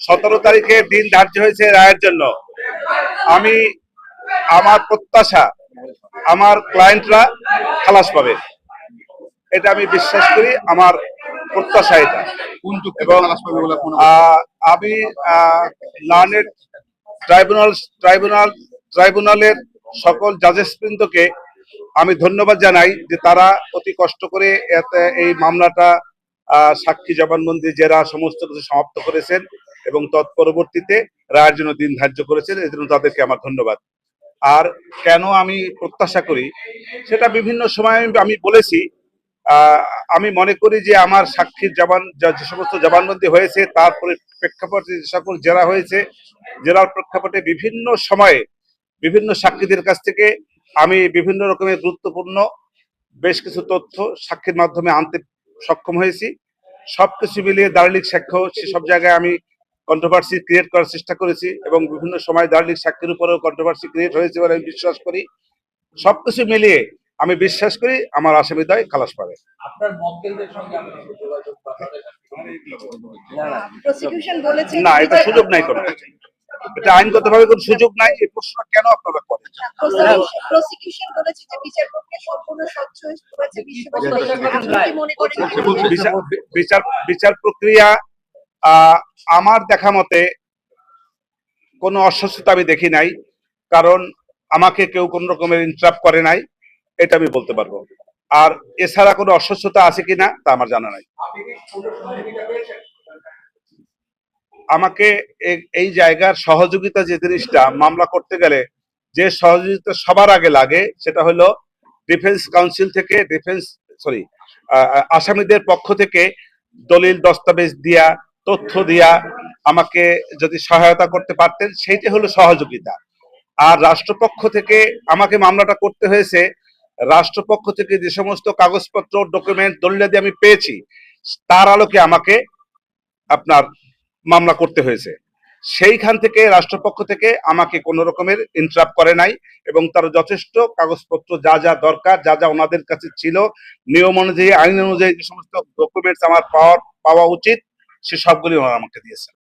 সতেরো তারিখে দিন ধার্য হয়েছে রায়ের জন্য। আমি আমার প্রত্যাশা আমার ক্লায়েন্টরা খালাস পাবে। এটা আমি বিশ্বাস করি আমার প্রত্যাশা এটা। এবং আমি লার্নেড ট্রাইব্যুনাল ট্রাইব্যুনাল ট্রাইব্যুনালের সকল জাজেস বৃন্দকে আমি ধন্যবাদ জানাই যে তারা অতি কষ্ট করে এতে এই মামলাটা আহ, সাক্ষী জবানবন্দি জেরা সমস্ত কিছু সমাপ্ত করেছেন। এবং তৎপরবর্তীতে রায়ের জন্য দিন ধার্য করেছেন, এই জন্য তাদেরকে আমার ধন্যবাদ। আর কেন আমি প্রত্যাশা করি, সেটা বিভিন্ন সময় আমি- বলেছি আমি মনে করি যে আমার সাক্ষীর জবান যা- সমস্ত জবানবন্দি হয়েছে, তার পরি- প্রেক্ষাপটে যে সকল জেরা হয়েছে, জেরার প্রেক্ষাপটে বিভিন্ন সময়ে বিভিন্ন সাক্ষীদের কাছ থেকে আমি বিভিন্ন রকমের গুরুত্বপূর্ণ বেশ কিছু তথ্য সাক্ষীর মাধ্যমে আনতে সক্ষম হয়েছি। সবকিছু মিলিয়ে দার্লিক সাক্ষ্য সেসব জায়গায় আমি কন্ট্রোভার্সি ক্রিয়েট করার চেষ্টা করেছি এবং বিভিন্ন সময় দার্লিক সাক্ষীর উপরেও কন্ট্রোভার্সি ক্রিয়েট হয়েছে বলে আমি বিশ্বাস করি। সবকিছু মিলিয়ে আমি বিশ্বাস করি আমার আসামিদ্বয় খালাস পাবে। না এটা সুযোগ নাই কোনো। এটা আইনগতভাবে কোনো সুযোগ নাই এই প্রশ্ন কেন আপনারা করেন? প্রসিকিউশন বলেছে যে বিচার প্রক্রিয়া সম্পূর্ণ স্বচ্ছ হয়েছে বিশ্ববিদ্যালয় আপনি কি মনে করেন সে বলছে বিচার বিচার বিচার প্রক্রিয়া আহ, আমার দেখা মতে কোনো অস্বচ্ছতা আমি দেখি নাই, কারণ আমাকে কেউ কোন রকমের ইন্টারাপ করে নাই, এটা আমি বলতে পারব। আর এছাড়া কোনো অস্বচ্ছতা আছে কিনা তা আমার জানা নাই। কি আমাকে এই জায়গার সহযোগিতা যে জিনিসটা মামলা করতে গেলে যে সহযোগিতা সবার আগে লাগে, সেটা হলো ডিফেন্স কাউন্সিল থেকে ডিফেন্স সরি আসামিদের পক্ষ থেকে দলিল, দস্তাবেজ দিয়া তথ্য দিয়া আমাকে যদি সহায়তা করতে পারতেন, সেইটা হলো সহযোগিতা। আর রাষ্ট্রপক্ষ থেকে আমাকে মামলাটা করতে হয়েছে, রাষ্ট্রপক্ষ থেকে যে সমস্ত কাগজপত্র ডকুমেন্ট দলিলাদি আমি পেয়েছি, তার আলোকে আমাকে আপনার মামলা করতে হয়েছে। সেইখান থেকে রাষ্ট্রপক্ষ থেকে আমাকে কোনো রকমের ইন্টারাপ্ট করে নাই এবং তার যথেষ্ট কাগজপত্র যা যা দরকার, যা যা ওনাদের কাছে ছিল, নিয়ম অনুযায়ী, আইন অনুযায়ী যে সমস্ত ডকুমেন্টস আমার পাওয়ার, পাওয়া উচিত সে সবগুলি ওনারা আমাকে দিয়েছে।